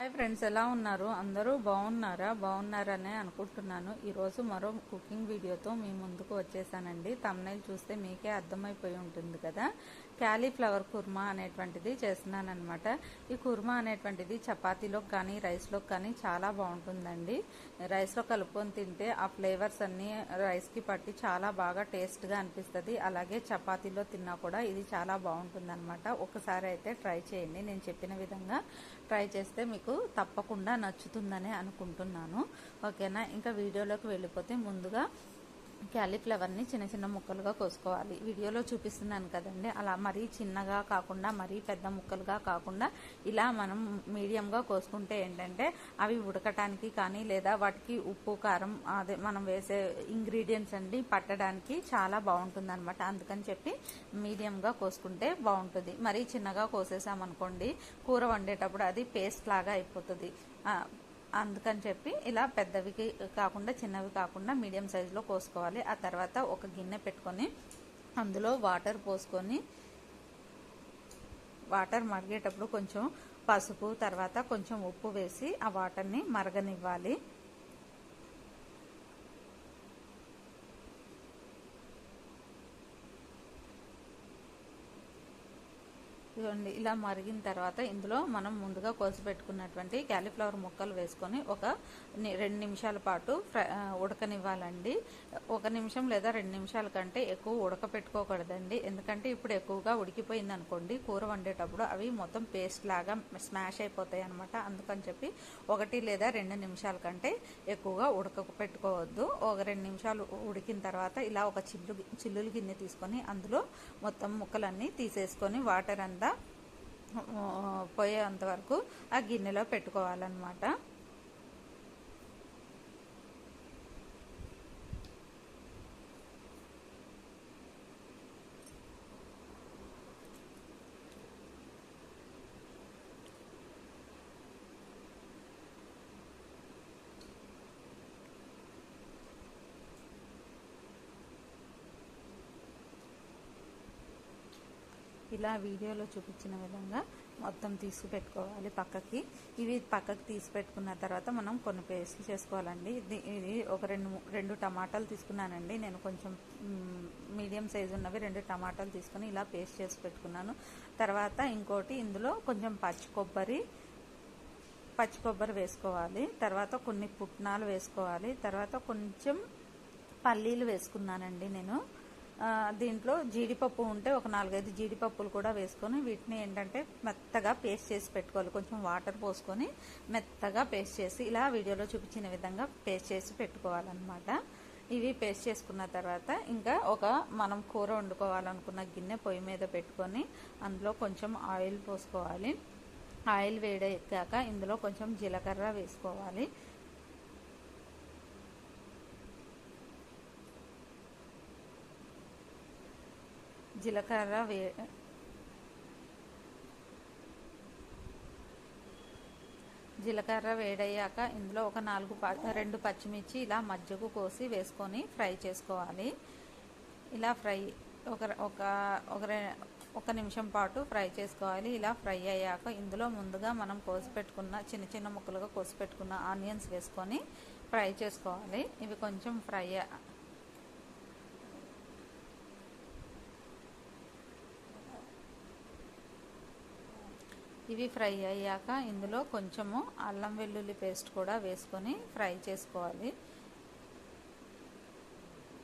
Hi friends ఎలా ఉన్నారు? అందరూ బాగున్నారా? బాగున్నారనే అనుకుంటున్నాను. ఈరోజు మరో కుకింగ్ వీడియోతో మీ ముందుకు వచ్చేసానండి. తమ్నైల్ చూస్తే మీకే అర్థమైపోయి ఉంటుంది కదా. క్యాలీఫ్లవర్ కుర్మా అనేటువంటిది చేస్తున్నానమాట ఈ కుర్మా అనేటువంటిది చపాతీలోకి కానీ రైస్లోకి కానీ చాలా బాగుంటుందండి. రైస్లో కలుపుకొని తింటే ఆ ఫ్లేవర్స్ అన్నీ రైస్కి పట్టి చాలా బాగా టేస్ట్గా అనిపిస్తుంది. అలాగే చపాతీలో తిన్నా కూడా ఇది చాలా బాగుంటుంది ఒకసారి అయితే ట్రై చేయండి. నేను చెప్పిన విధంగా ట్రై చేస్తే మీకు తప్పకుండా నచ్చుతుందని అనుకుంటున్నాను. ఓకేనా? ఇంకా వీడియోలోకి వెళ్ళిపోతే ముందుగా క్యాలీఫ్లవర్ని చిన్న చిన్న ముక్కలుగా కోసుకోవాలి. వీడియోలో చూపిస్తున్నాను కదండి. అలా మరీ చిన్నగా కాకుండా మరీ పెద్ద ముక్కలుగా కాకుండా ఇలా మనం మీడియంగా కోసుకుంటే ఏంటంటే అవి ఉడకటానికి కానీ లేదా వాటికి ఉప్పు కారం అదే మనం వేసే ఇంగ్రీడియంట్స్ అండి పట్టడానికి చాలా బాగుంటుంది అనమాట అందుకని చెప్పి మీడియంగా కోసుకుంటే బాగుంటుంది. మరీ చిన్నగా కోసేసామనుకోండి కూర వండేటప్పుడు అది పేస్ట్ లాగా అయిపోతుంది. అందుకని చెప్పి ఇలా పెద్దవి కాకుండా చిన్నవి కాకుండా మీడియం సైజులో కోసుకోవాలి. ఆ తర్వాత ఒక గిన్నె పెట్టుకొని అందులో వాటర్ పోసుకొని వాటర్ మరిగేటప్పుడు కొంచెం పసుపు తర్వాత కొంచెం ఉప్పు వేసి ఆ వాటర్ని మరగనివ్వాలి. ఇదిగోండి ఇలా మరిగిన తర్వాత ఇందులో మనం ముందుగా కోసి పెట్టుకున్నటువంటి క్యాలీఫ్లవర్ ముక్కలు వేసుకొని ఒక రెండు నిమిషాల పాటు ఉడకనివ్వాలండి. ఒక నిమిషం లేదా రెండు నిమిషాల కంటే ఎక్కువ ఉడకపెట్టుకోకూడదండి. ఎందుకంటే ఇప్పుడు ఎక్కువగా ఉడికిపోయింది అనుకోండి కూర వండేటప్పుడు అవి మొత్తం పేస్ట్ లాగా స్మాష్ అయిపోతాయి అనమాట అందుకని చెప్పి ఒకటి లేదా రెండు నిమిషాల కంటే ఎక్కువగా ఉడక పెట్టుకోవద్దు ఒక రెండు నిమిషాలు ఉడికిన తర్వాత ఇలా ఒక చిల్లు చిల్లులు గిన్నె తీసుకొని అందులో మొత్తం ముక్కలన్నీ తీసేసుకొని వాటర్ అంతా పోయేంత వరకు ఆ గిన్నెలో పెట్టుకోవాలన్నమాట. ఇలా వీడియోలో చూపించిన విధంగా మొత్తం తీసి పెట్టుకోవాలి పక్కకి. ఇవి పక్కకి తీసి పెట్టుకున్న తర్వాత మనం కొన్ని పేస్ట్లు చేసుకోవాలండి. ఇది ఇది ఒక రెండు రెండు టమాటాలు తీసుకున్నానండి. నేను కొంచెం మీడియం సైజు ఉన్నవి రెండు టమాటాలు తీసుకుని ఇలా పేస్ట్ చేసి పెట్టుకున్నాను. తర్వాత ఇంకోటి ఇందులో కొంచెం పచ్చి కొబ్బరి పచ్చి కొబ్బరి వేసుకోవాలి. తర్వాత కొన్ని పుట్నాలు వేసుకోవాలి. తర్వాత కొంచెం పల్లీలు వేసుకున్నానండి నేను. దీంట్లో జీడిపప్పు ఉంటే ఒక నాలుగైదు జీడిపప్పులు కూడా వేసుకొని వీటిని ఏంటంటే మెత్తగా పేస్ట్ చేసి పెట్టుకోవాలి. కొంచెం వాటర్ పోసుకొని మెత్తగా పేస్ట్ చేసి ఇలా వీడియోలో చూపించిన విధంగా పేస్ట్ చేసి పెట్టుకోవాలన్నమాట. ఇవి పేస్ట్ చేసుకున్న తర్వాత ఇంకా ఒక మనం కూర వండుకోవాలనుకున్న గిన్నె పొయ్యి మీద పెట్టుకొని అందులో కొంచెం ఆయిల్ పోసుకోవాలి. ఆయిల్ వేడెక్కాక ఇందులో కొంచెం జీలకర్ర వేసుకోవాలి. జీలకర్ర వే జీలకర్ర వేడయ్యాక ఇందులో ఒక నాలుగు రెండు పచ్చిమిర్చి ఇలా మజ్జకు కోసి వేసుకొని ఫ్రై చేసుకోవాలి. ఇలా ఫ్రై ఒక ఒక ఒక ఒక నిమిషం పాటు ఫ్రై చేసుకోవాలి. ఇలా ఫ్రై అయ్యాక ఇందులో ముందుగా మనం కోసి పెట్టుకున్న చిన్న చిన్న ముక్కలుగా కోసి పెట్టుకున్న ఆనియన్స్ వేసుకొని ఫ్రై చేసుకోవాలి. ఇవి కొంచెం ఫ్రై ఇవి ఫ్రై అయ్యాక ఇందులో కొంచెము అల్లం వెల్లుల్లి పేస్ట్ కూడా వేసుకొని ఫ్రై చేసుకోవాలి.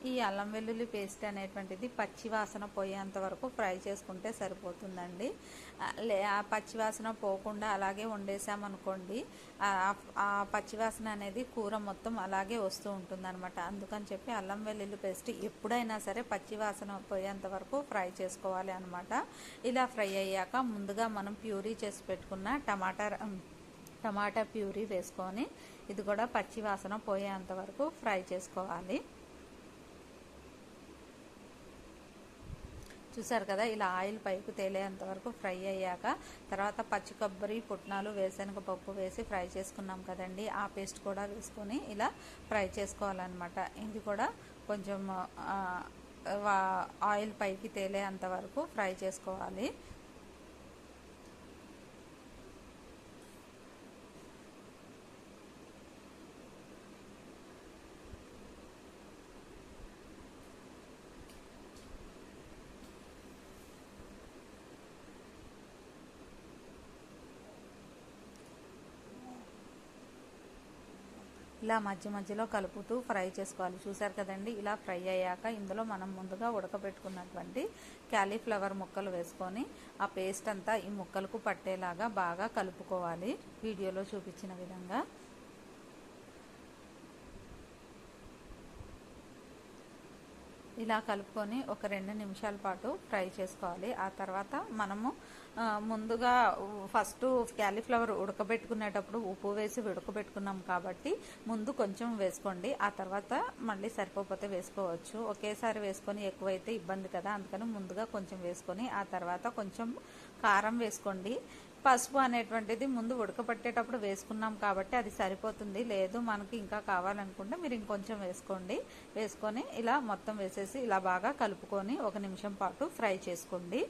ఈ అల్లం వెల్లుల్లి పేస్ట్ అనేటువంటిది పచ్చివాసన పోయేంత వరకు ఫ్రై చేసుకుంటే సరిపోతుందండి. ఆ పచ్చివాసన పోకుండా అలాగే వండేసామనుకోండి ఆ పచ్చివాసన అనేది కూర మొత్తం అలాగే వస్తూ ఉంటుంది అనమాట అందుకని చెప్పి అల్లం వెల్లుల్లి పేస్ట్ ఎప్పుడైనా సరే పచ్చివాసన పోయేంత వరకు ఫ్రై చేసుకోవాలి అనమాట ఇలా ఫ్రై అయ్యాక ముందుగా మనం ప్యూరీ చేసి పెట్టుకున్న టమాటా టమాటా ప్యూరీ వేసుకొని ఇది కూడా పచ్చి వాసన పోయేంత వరకు ఫ్రై చేసుకోవాలి. చూసారు కదా ఇలా ఆయిల్ పైకి తేలేంత వరకు ఫ్రై అయ్యాక తర్వాత పచ్చి కొబ్బరి పుట్నాలు వేరుశనగ పప్పు వేసి ఫ్రై చేసుకున్నాం కదండి. ఆ పేస్ట్ కూడా వేసుకొని ఇలా ఫ్రై చేసుకోవాలన్నమాట. ఇది కూడా కొంచెం ఆయిల్ పైకి తేలేంత వరకు ఫ్రై చేసుకోవాలి. ఇలా మధ్య మధ్యలో కలుపుతూ ఫ్రై చేసుకోవాలి. చూసారు కదండి? ఇలా ఫ్రై అయ్యాక ఇందులో మనం ముందుగా ఉడకబెట్టుకున్నటువంటి క్యాలీఫ్లవర్ ముక్కలు వేసుకొని ఆ పేస్ట్ అంతా ఈ ముక్కలకు పట్టేలాగా బాగా కలుపుకోవాలి. వీడియోలో చూపించిన విధంగా. ఇలా కలుపుకొని ఒక రెండు నిమిషాల పాటు ఫ్రై చేసుకోవాలి. ఆ తర్వాత మనము ముందుగా ఫస్ట్ క్యాలీఫ్లవర్ ఉడకబెట్టుకునేటప్పుడు ఉప్పు వేసి ఉడకబెట్టుకున్నాం కాబట్టి ముందు కొంచెం వేసుకోండి. ఆ తర్వాత మళ్ళీ సరిపోతే వేసుకోవచ్చు. ఒకేసారి వేసుకొని ఎక్కువైతే ఇబ్బంది కదా అందుకని ముందుగా కొంచెం వేసుకొని ఆ తర్వాత కొంచెం కారం వేసుకోండి. పసుపు అనేటువంటిది ముందు ఉడకబట్టేటప్పుడు వేసుకున్నాం కాబట్టి అది సరిపోతుంది. లేదు మనకి ఇంకా కావాలనుకుంటే మీరు ఇంకొంచెం వేసుకోండి. వేసుకొని ఇలా మొత్తం వేసేసి ఇలా బాగా కలుపుకొని ఒక నిమిషం పాటు ఫ్రై చేసుకోండి.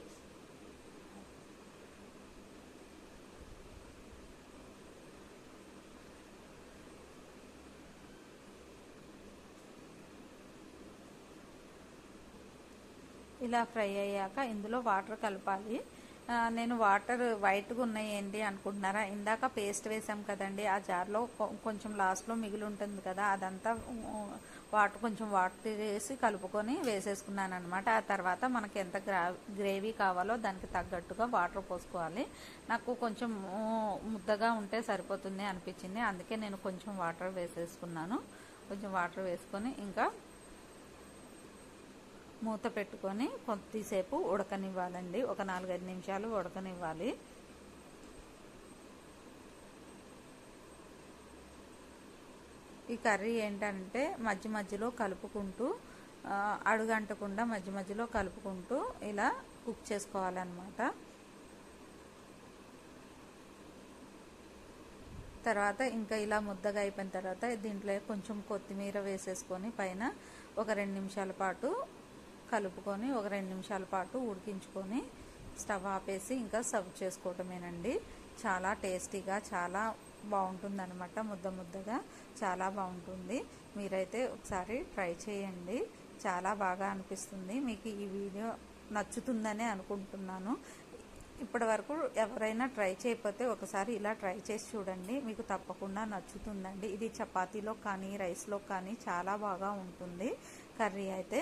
ఇలా ఫ్రై అయ్యాక ఇందులో వాటర్ కలపాలి. నేను వాటర్ వైట్గా ఉన్నాయి ఏంటి అనుకుంటున్నారా? ఇందాక పేస్ట్ వేసాం కదండి ఆ జార్లో కొంచెం లాస్ట్లో మిగిలి ఉంటుంది కదా అదంతా వాటర్ కొంచెం వాటర్ వేసి కలుపుకొని వేసేసుకున్నాను అనమాట ఆ తర్వాత మనకి ఎంత గ్రా గ్రేవీ కావాలో దానికి తగ్గట్టుగా వాటర్ పోసుకోవాలి. నాకు కొంచెం ముద్దగా ఉంటే సరిపోతుంది అనిపించింది అందుకే నేను కొంచెం వాటర్ వేసేసుకున్నాను. కొంచెం వాటర్ వేసుకొని ఇంకా మూత పెట్టుకొని కొద్దిసేపు ఉడకనివ్వాలండి. ఒక నాలుగైదు నిమిషాలు ఉడకనివ్వాలి. ఈ కర్రీ ఏంటంటే మధ్య మధ్యలో కలుపుకుంటూ అడుగంటకుండా మధ్య మధ్యలో కలుపుకుంటూ ఇలా కుక్ చేసుకోవాలన్నమాట. తర్వాత ఇంకా ఇలా ముద్దగా అయిపోయిన తర్వాత దీంట్లో కొంచెం కొత్తిమీర వేసేసుకొని పైన ఒక రెండు నిమిషాల పాటు కలుపుకొని ఒక రెండు నిమిషాల పాటు ఉడికించుకొని స్టవ్ ఆపేసి ఇంకా సర్వ్ చేసుకోవటమేనండి. చాలా టేస్టీగా చాలా బాగుంటుంది అనమాట ముద్ద ముద్దగా చాలా బాగుంటుంది. మీరైతే ఒకసారి ట్రై చేయండి. చాలా బాగా అనిపిస్తుంది. మీకు ఈ వీడియో నచ్చుతుందనే అనుకుంటున్నాను. ఇప్పటి వరకు ఎవరైనా ట్రై చేయకపోతే ఒకసారి ఇలా ట్రై చేసి చూడండి. మీకు తప్పకుండా నచ్చుతుందండి. ఇది చపాతీలో కానీ రైస్లో కానీ చాలా బాగా ఉంటుంది. కర్రీ అయితే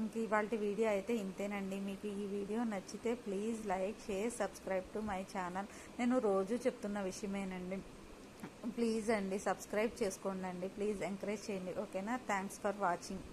ఇంక ఇవాళ వీడియో అయితే ఇంతేనండి. మీకు ఈ వీడియో నచ్చితే please like share subscribe to my channel. నేను రోజు చెప్తున్న విషయమేనండి. ప్లీజ్ అండి సబ్స్క్రైబ్ చేసుకోండి అండి ప్లీజ్ ఎంకరేజ్ చేయండి. ఓకేనా? Thanks for watching.